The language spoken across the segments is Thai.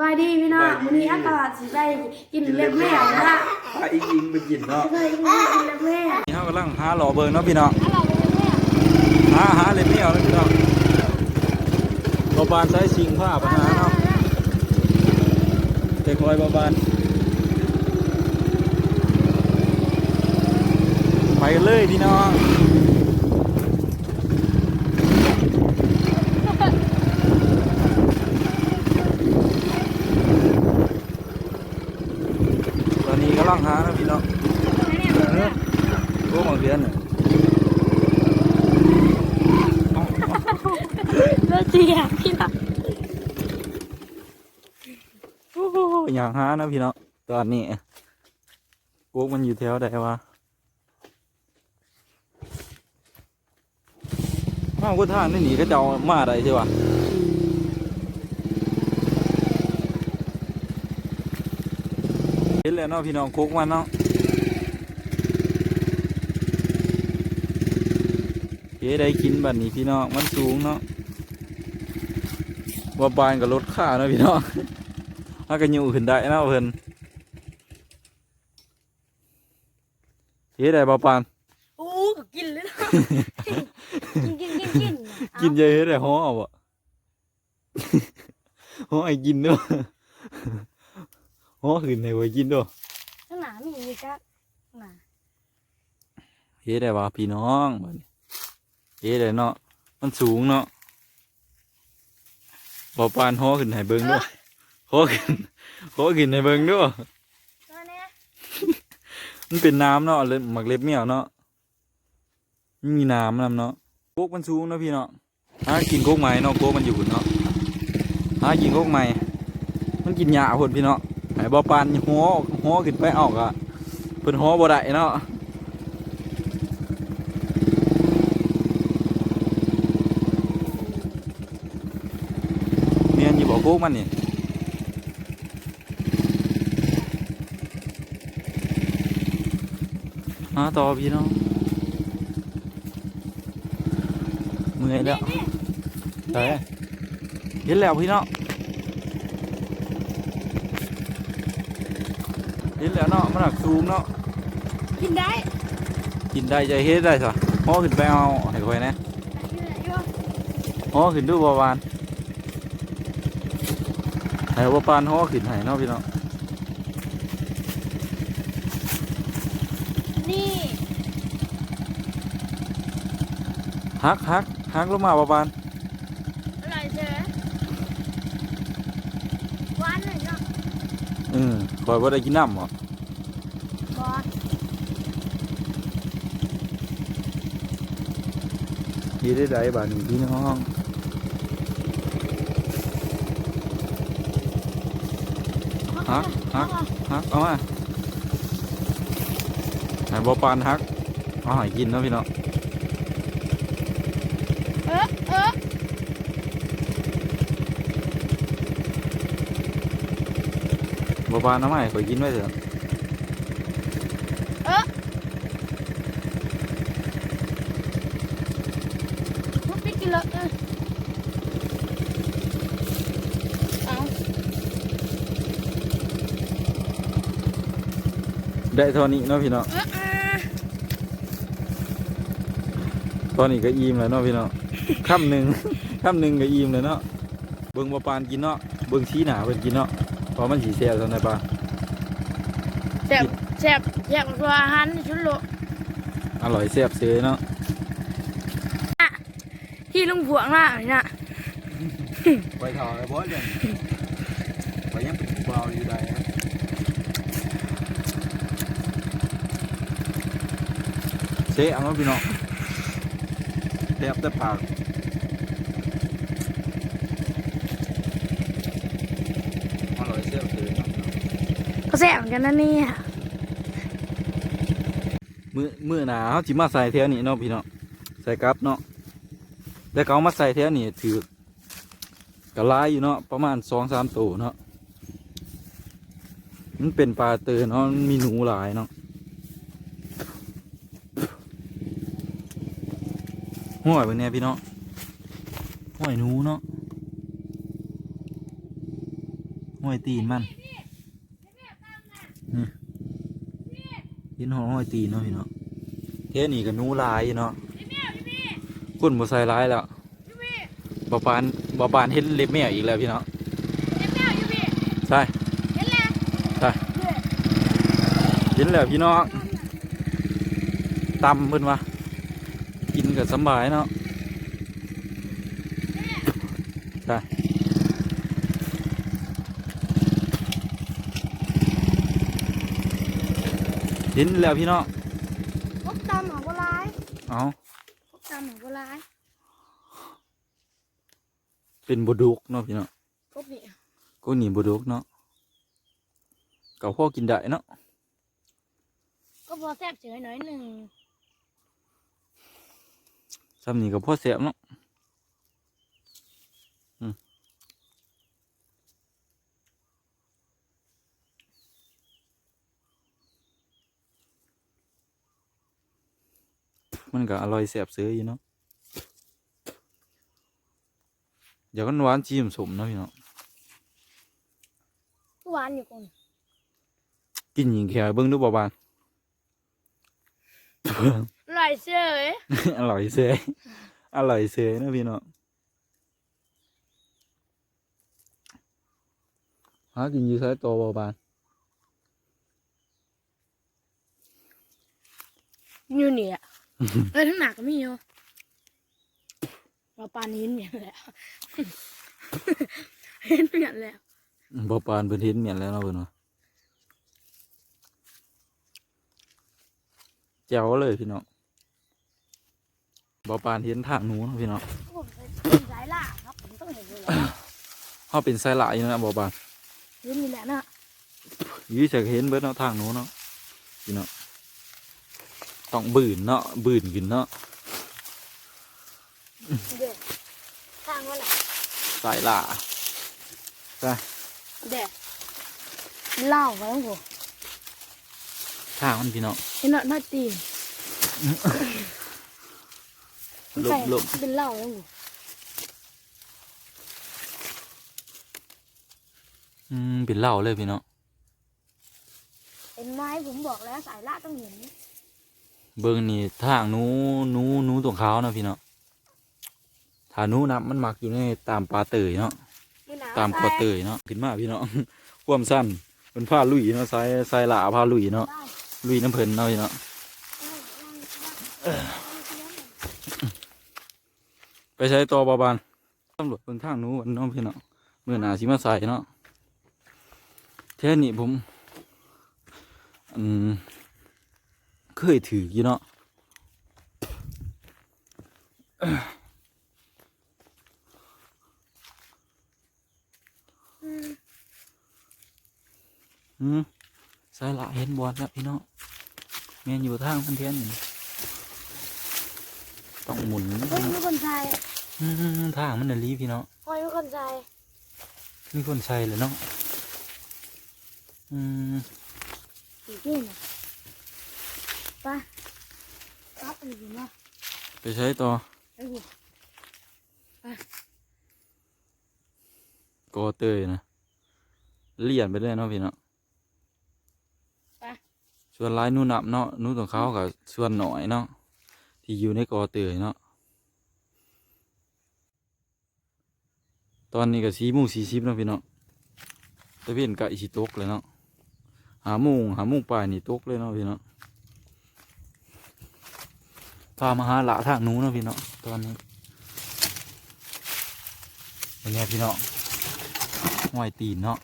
บายดีพี่น้องวันนี้อากาศสิไปกินเล็บแม่นะฮะพาอียิงไปกินเนาะเคยกินเล็บแม่นี่เขากำลังหาหล่อเบิร์เนาะพี่น้องอร่อยเป็นแม่หาหาเลยไม่เอาแล้วพี่น้องบาบานใช้ชิงผ้าปัญหาเนาะเด็กคอยบาบานไปกันเลยพี่น้อง ตอนนี้กำลังหานะพี่น้องโอ้บางเดือนน่ะเลือดเจียพี่น้องโอ้อย่างหานะพี่น้องตอนนี้กุ๊กมันอยู่แถวใดวะอ้าวก็ทางนี่หนีก็จะเอามาได้ใช่ปะ ห็นแล้วเนาะพี่น้องกุ๊กมันเนาะเฮ้ได้กินบัดนี้พี่น้องมันสูงเนาะว่าบานกับรถค่าเนาะพี่น้องถ้ากันอยู่ขึ้นได้นะเพิ่นเฮ็ดได้บ่ปานอู้ก็กินเลยนะกินกินกินกินกินเยอะเฮ็ดได้ฮ้อเอาบ่ฮ้อไอ้กินเด้อฮ้ อขึ้นให้ไว้กินเด้อข้างหน้ามีอีกครับข้างหน้าเฮ็ดได้บ่พี่น้องบัดนี้เฮ็ดได้เนาะมันสูงเนาะบ่ปานฮ้อขึ้นให้เบิ่งเด้อฮ้อขึ้นฮ้อขึ้นให้เบิ่งเด้อตัวเนี้ยมันเป็นน้ำเนาะเลยหมักเล็บเมี่ยวเนาะมันมีน้ำนำเนาะโกกมันสูงเนาะพี่เนาะหากินโกกไม้เนาะโกกมันอยู่เนาะหากินโกกไม้มันกินหญ้าพุ่นพี่เนาะ ไอ้บ่ปานหัวหัวขึ้นไปออกอะเพิ่นหัวบ่ได้เนาะเนียนอยู่บ่โกกมันนี่หาต่อพี่น้องเมื่อยแล้วนี่แต่เห็นแล้วพี่น้อง เห็นแล้วเนาะมันหนักสูงเนาะกินได้กินได้ใจเฮ็ดได้สะห่อขึ้นไปเอาให้ค่อยนะกินได้อยู่ห่อขึ้นดูบาวานให้บ่ปานห่อขึ้นให้เนาะพี่น้องนี่ฮักฮักฮักลงมาบาวาน อร่อยเชียวหวานเลยเนาะ อืมคอยบ่ได้กินน้ำบ่บอสดีได้ได้บาดนี้พี่น้อง ฮักฮักฮักเอามาให้บ่ปานฮักเอาให้กินเนาะพี่น้อง เออเออ บ่ปานเอามาให้ข่อยกินไว้เถอะเออมุกไปกินเลยเออเอาได้เท่านี้เนาะพี่น้องเออเออตอนนี้ก็อิ่มแล้วเนาะพี่น้องคำหนึ่งคำหนึ่งก็อิ่มเลยเนาะเบิ่งบ่ปานกินเนาะเบิ่งชี้หนาเพิ่นกินเนาะเพราะมันสีแซ่บซั่นได้ปะแซ่บแซ่บแซ่บกว่าอาหารในชุดโลกอร่อยแซ่บเสยเนาะที่ลุงพวงน่ะนี่น่ะไปถอดบ่เรื่องไปยังเป็นเบาอยู่ได้เสะเอาเนาะพี่น้องแซ่บแต่ปากอร่อยแซ่บเสยเนาะ ก็ แซ่บเหมือนกันนะนี่มือมือหนาเขาจิมาใส่แถวนี้เนาะพี่เนาะใส่กับเนาะแต่เขามาใส่แถวนี้ถือกระลายอยู่เนาะประมาณสองสามตัวเนาะมันเป็นปลาเตอเนาะมีหนูหลายเนาะห้อยเป็นไงพี่เนาะห้อยหนูเนาะห้อยตีนมันนี่ เห็นหอห้อยตีนเนาะพี่เนาะเท่นี่ก็หนูหลายเนาะคุณบ่ใส่ร้ายแล้วบ่ปานบ่ปานเห็นเล็บแมวอีกแล้วพี่เนาะเห็นแมวอยู่พี่ใช่เห็นแล้วใช่เห็นแล้วพี่น้องตำเพิ่นว่ากินก็สำบายเนาะ เห็นแล้วพี่น้องพบตำของโบราณเอาพบตำของโบราณเป็นบดุกเนาะพี่น้องพบนี่ก็หนีบดุกเนาะเก่าพ่อกินได้เนาะก็พอแซ่บเฉยหน่อยหนึ่งซ้ำนี่ก็พ่อแสบเนาะ มันก็อร่อยแสบเสืออยู่เนาะเดี๋ยวกันหวานจีมสมเนาะพี่เนาะหวานอยู่คนกินหญิงแขวเบิ้งดูบ่บานอร่อยเฉยอร่อยเสยอร่อยเสยนะพี่เนาะหากินอยู่ใช้ตัวบ่บานอยู่นี่อะ เออทั้งหนักก็มีอยู่เราปานนี้เนี่ยแหละเห็นเนี่ยแหละบ่ปานเพิ่นเห็นเมียนแล้วเนาะเพิ่นว่าแจ๋วเลยพี่เนาะบ่ปานเห็นทางหนูเนาะพี่เนาะผมเป็นสายล่าครับผมต้องเห็นอยู่แล้วเฮาเป็นสายหลายอยู่นะบ่ปานเห็นนี่แหละนะอยู่จะเห็นเบิดเนาะทางหนูเนาะพี่เนาะ ต้องบืนเนาะบืนขึ้นเนาะเด็ดทางว่าไหนสายหล่าเด็ดเหล่าไว้ของผมทางมันพี่เนาะเห็นหน้าหน้าตีนหลบหลบเป็นเหล่าแล้วผมอืมเป็นเหล้าเลยพี่เนาะเห็นไหมผมบอกแล้วสายล่าต้องเห็น เบิ่งนี่ทางหนูหนูหนูตรงขาวเนาะพี่เนาะถ้าหนูนับมันมักอยู่ในตามปลาเตยเนาะมือหนาวตามคอเตยเนาะขึ้นมาพี่เนาะความสั้นเป็นผ้าลุยเนาะสายสายหลาผ้าลุยเนาะได้ลุยน้ำเพลินเนาะพี่เนาะได้ได้ไปใช้ตัวบาบานตำรวจเบิ่งทางหนูวันเน้องพี่เนาะเมื่อหนาสิมาใส่เนาะแค่นี้ผมอืม เคยถืออยู่เนาะอืมอืมใส่ละเห็นบอลแล้วพี่เนาะแมนอยู่ทางพันเทียนอยู่นี่ต้องหมุนเฮ้ยมีคนใส่อืมทางมันน่ะลีพี่เนาะเฮ้ยมีคนใส่มีคนใส่เลยเนาะอืมอีกที่น่ะ ไปรับอันนี้เนาะไปใช้ต่อไอ้หัวกอเตยนะเลี่ยนไปเลยเนาะพี่เนาะไปส่วนลายหนูนับเนาะหนูของเขากับส่วนหน่อยเนาะที่อยู่ในกอเตยเนาะตอนนี้ก็สีโมุงสีสิบเนาะพี่เนาะตะเวนกะอีสิตกเลยเนาะหาโมุงหาโมุงปลายนี่ตกเลยเนาะพี่เนาะ พามาหาหละทางหนู้เนาะพี่เนาะตอนนี้เป็นไงพี่เนาะห้อยตีนเนาะ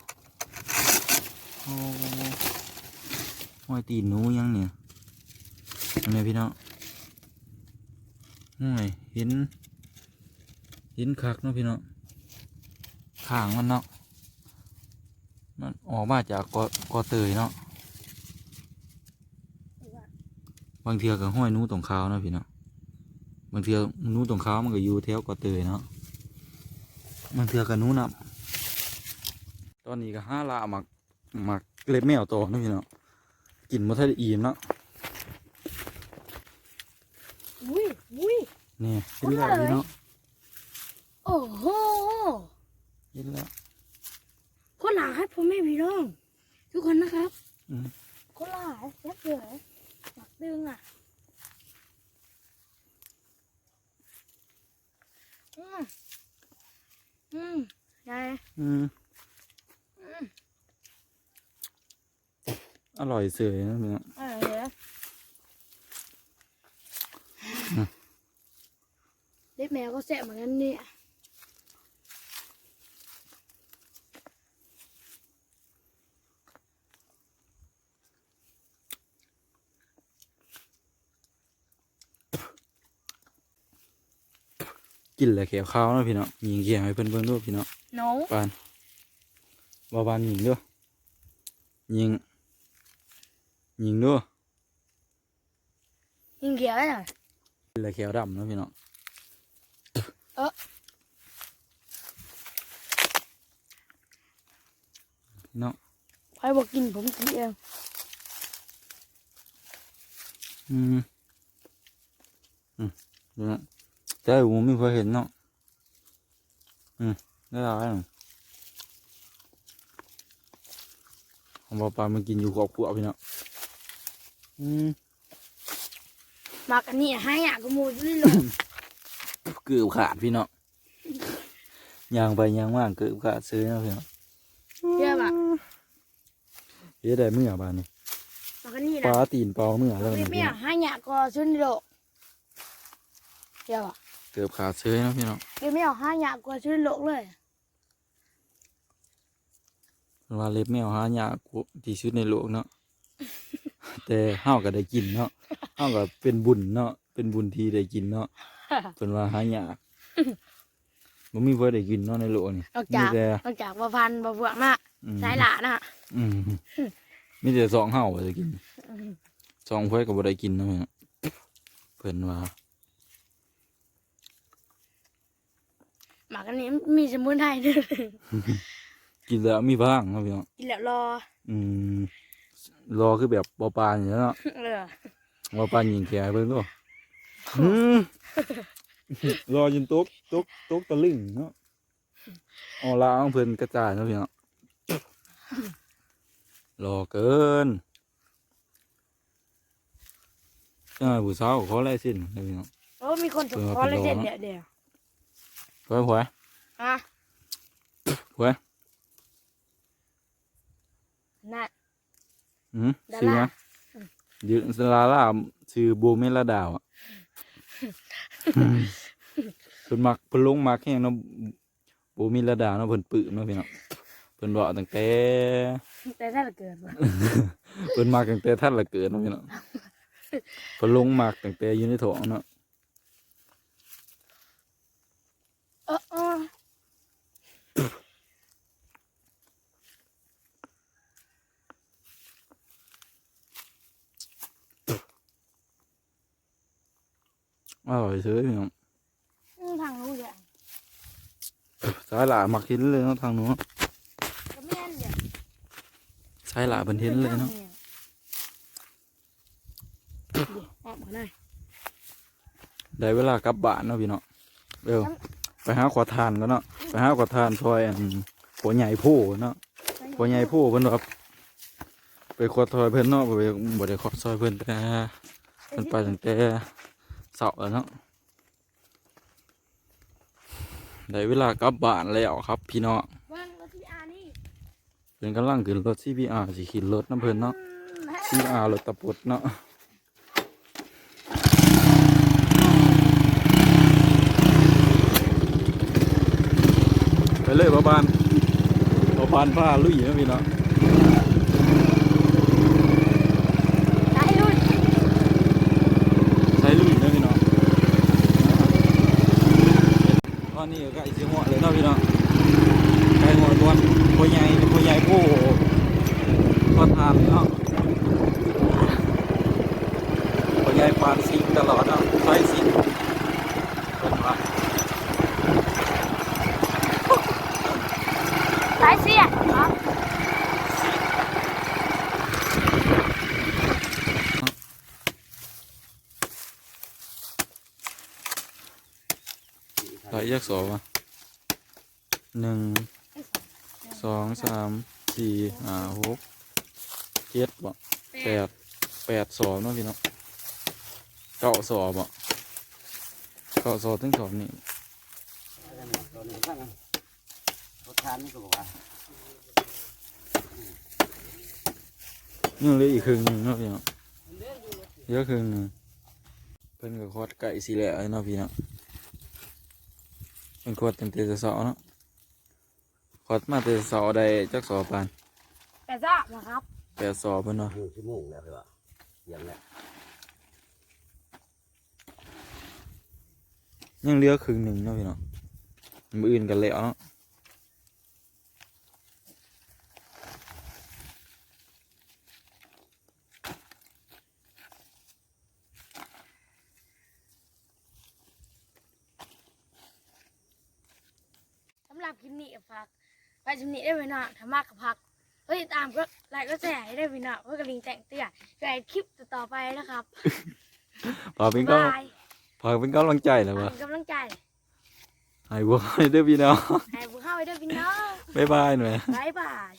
โอ้ห้อยตีนหนูยังเนี่ยเป็นไงพี่เนาะห้อยเห็น เห็นคักเนาะพี่เนาะขางมันเนาะมันออกมาจากกอกอเตยเนาะ บางเทือกับห้อยหนูตรงขาวเนาะพี่เนาะบางเทือหนูตรงขาวมันก็อยู่แถวกอเตยเนาะบางเทือกับหนูนับตอนนี้ก็ห้าละหมักหมักเล็บแมวต่อเนาะพี่เนาะกินมาทันได้อิ่มเนาะอุ้ยอุ้ยนี่เห็นแล้วพี่เนาะโอ้โหเห็นแล้วคนหลายให้พ่อแม่พี่น้องทุกคนนะครับอืมคนหลายแซ่บเลย หมักดึงอะอืมอืมยายอืมอืมอร่อยเสยนะพี่น้องเออเดี๋ยวเล็บแมวก็แซ่บเหมือนกันเนี่ย กินแล้วแขวข้าวเนาะพี่น้องยิงเกี่ยงให้เพิ่นเบิ่งด้วยพี่น้องน้องปานบ่ปานยิงด้วยยิงยิงด้วยยิงเขียวได้หน่อยกินแล้วแขวดำเนาะพี่น้องเอ้อพี่น้องใครบอกกินผมกินเองอืมอืมเดี๋ยวนะ แต่ผมไม่เคยเห็นเนาะ อืมได้หลายหนึ่งของบ่ปานมากินอยู่ครอบครัวพี่น้องอืมหมักอันนี้ให้อะก็มูด้วยหรอกเกือบขาดพี่น้องยางไปยางมากเกือบขาดซื้อเนาะพี่น้องเชื่อป่ะเฮ็ดได้เมื่อบานนี่หมักอันนี้ปนะลาตีนเปล่าเมื่อแล้วไม่นี่ไม่พี่อน้ยาองกให้อะก็ชุนโลกเชื่อป่ะ เกือบขาดซื้อเนาะพี่น้องไม่ไม่อยากให้อะก็ชุนโลกเลยเพิ่นว่าเล็บแมวหายากกว่าที่สุดในโลกเนาะ แต่เฮาก็ได้กินเนาะเฮาก็เป็นบุญเนาะ เป็นบุญที่ได้กินเนาะเพิ่นว่าหายากบ่มีเพิ่นได้กินเนาะในโลกนี่นอกจากมีแต่นอกจากประพันธ์ประพวกน่ะอืมสายหลาน่ะอืมมีแต่สองเฮาว่าได้กินสองเพิ่นก็บ่ได้กินเนาะพี่น้องเพิ่นว่า หมักอันนี้มีสมุนไพรด้วยกินแล้วมีพลังเนาะพี่น้องกินแล้วรอ อืมรอคือแบบบ่ปานอย่างเนาะเออบ่ปานยิงแขเพิ่นก็อืมรอจนตกตกตกตะลึงเนาะออลาของเพิ่นกระจายเนาะพี่น้องรอเกินจ้าผู้สาวขอลายเส้นเด้อพี่น้องโอ้มีคนส่งเออคอลลาเจนเป็นรอเดี๋ยวเดี๋ยว หวยหวยอะหวยน่ะอืมดาชื่อราหยังยืนสลาล่าชื่อโบเมลดาวอะเพิ่นมักเพิ่นลงมักแฮงเนาะโบเมลดาเนาะเพิ่นปึเนาะพี่น้องเพิ่นบอกตั้งแต่แต่ถ้าเกิดว่ะเพิ่นมักตั้งแต่ท่านละเกิดเนาะพี่น้องเพิ่นลงมักตั้งแต่อยู่ในท้องเนาะ เออเออ อร่อยเฉยพี่น้องอืมทางนู้นเดี๋ยวสายหลามักเห็นเลยเนาะทางนู้นก็แม่นเดี๋ยวสายหลาเพิ่นเห็นเลยเนาะเดี๋ยวออกมาหน่อยได้เวลากลับบ้านเนาะพี่น้องเร็วไปหาขวดทานแล้วเนาะไปหาขวดทานซอยอันหัวใหญ่โพเนาะพ่อใหญ่ผู้เพิ่นว่าไปขอซอยเพิ่นเนาะบ่ไปบ่ได้ขอซอยเพิ่นแต่เพิ่นไปตั้งแต่เสาร์แล้วเนาะได้เวลากลับบ้านแล้วครับ พี่น้องว่างรถที่อานี่เพิ่นกำลังขึ้นรถ CBR สิขึ้นรถน้ำเพิ่นเนาะ CBR รถตะปุดเนาะไปเลยบ่บานบ่บานผ้าลุยนะพี่น้อง ไหนรุ่น ใช้ลุยนะพี่น้องต อนนี้ก็ไอ้สิหัวเลยเนาะพี่น้องใกล้หัวตัวตัวใหญ่ตัวใหญ่ผู้ก็ทานเนาะตัวใหญ่ปานสิงตลอดเนาะไส้สิงเป็นว่าสายเสียเหรอ แยกสองวะหนึ่งสองสามสี่ห้าหกเจ็ดบ่แปดแปดสอบเนาะพี่เนาะเก้าสอบบ่เก้าสอบถึงสอบนี่รถทานนี่ก็บอกว่ายังเหลืออีกครึ่งหนึงเนาะพี่เนาะเหลือครึ่งหนึงเพิ่นก็คอดไก่สีแหล่เนาะพี่เนาะ เป็นคอดเต็มเต็มเสาเนาะคอดมาเต็มเสาได้จักสอบปานแต่ทราบนะครับแปดสอบเพิ่นเนาะหนึ่งชั่วโมงแล้วใช่ปะยังแล้วยังเหลือครึ่งหนึ่งเนาะพี่เนาะมืออื่นกันแล้วเนาะ หรับคลิปนี้ฝากไปชมนี้ได้ไหมเนาะถ้ามากกับพักเฮ้ยตามก็ไลค์ก็แชร์ให้ได้ไหมเนาะเพื่อกระลิงแจ้งเตือนเพื่อให้คลิปต่อๆไปนะครับพอเป็นก็บายพอเป็นกำลังใจแล้วให้วะกำลังใจให้บัวให้เด้อพี่น้องให้ผู้เข้าไปด้วยพี่น้องบ๊ายบายหน่อย บายบาย